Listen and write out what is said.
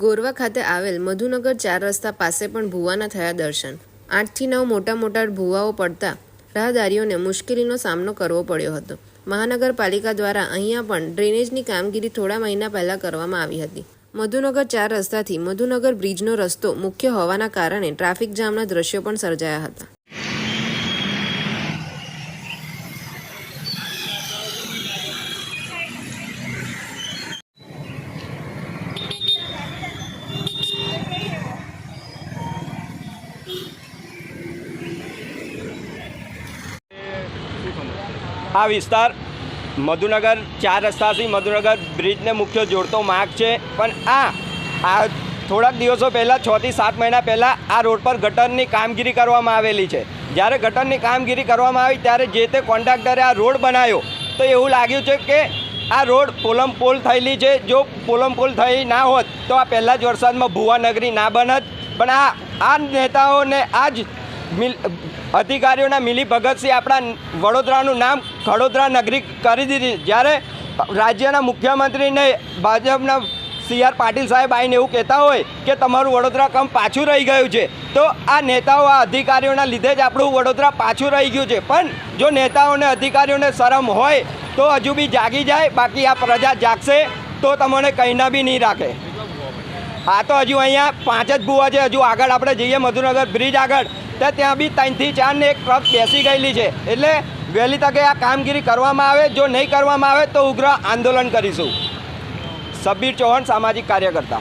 ગોરવા ખાતે આવેલ મધુનગર ચાર રસ્તા પાસે પણ ભૂવાના થયા દર્શન. આઠથી નવ મોટા મોટા ભૂવાઓ પડતા રાહદારીઓને મુશ્કેલીનો સામનો કરવો પડ્યો હતો. મહાનગરપાલિકા દ્વારા અહીંયા પણ ડ્રેનેજની કામગીરી થોડા મહિના પહેલા કરવામાં આવી હતી. મધુનગર ચાર રસ્તાથી મધુનગર બ્રિજનો રસ્તો મુખ્ય હોવાના કારણે ટ્રાફિક જામના દ્રશ્યો પણ સર્જાયા હતા. આ વિસ્તાર મધુનગર, ચાર રસ્તાથી મધુનગર બ્રિજને મુખ્ય જોડતો માર્ગ છે. પણ આ આ થોડાક દિવસો પહેલાં છથી સાત મહિના પહેલાં આ રોડ પર ગટરની કામગીરી કરવામાં આવેલી છે. જ્યારે ગટરની કામગીરી કરવામાં આવી, ત્યારે જે તે કોન્ટ્રાક્ટરે આ રોડ બનાવ્યો, તો એવું લાગ્યું છે કે આ રોડ પોલમ પોલ થયેલી છે. જો પોલમ પોલ થઈ ના હોત, તો આ પહેલાં જ વરસાદમાં ભુવાનગરી ના બનત. પણ આ આ નેતાઓને આ જ અધિકારીઓના મિલી ભગતસિંહ આપણા વડોદરાનું નામ ખડોદરા નગરી કરી દીધી. જ્યારે રાજ્યના મુખ્યમંત્રીને ભાજપના સી આર પાટીલ સાહેબ આવીને એવું કહેતા હોય કે તમારું વડોદરા કામ પાછું રહી ગયું છે, તો આ નેતાઓ, આ અધિકારીઓના લીધે જ આપણું વડોદરા પાછું રહી ગયું છે. પણ જો નેતાઓને, અધિકારીઓને શરમ હોય, તો હજુ બી જાગી જાય, બાકી આ પ્રજા જાગશે, તો તમને કંઈના બી નહીં રાખે. હા, તો હજુ અહીંયા પાંચ જ ભૂવા છે. હજુ આગળ આપણે જઈએ મધુનગર બ્રિજ આગળ. તો ત્યાં બી ત્રણથી ચારને એક ટ્રક બેસી ગયેલી છે. એટલે વહેલી તકે આ કામગીરી કરવામાં આવે. જો નહીં કરવામાં આવે તો ઉગ્ર આંદોલન કરીશું. સબીર ચૌહાણ, સામાજિક કાર્યકર્તા.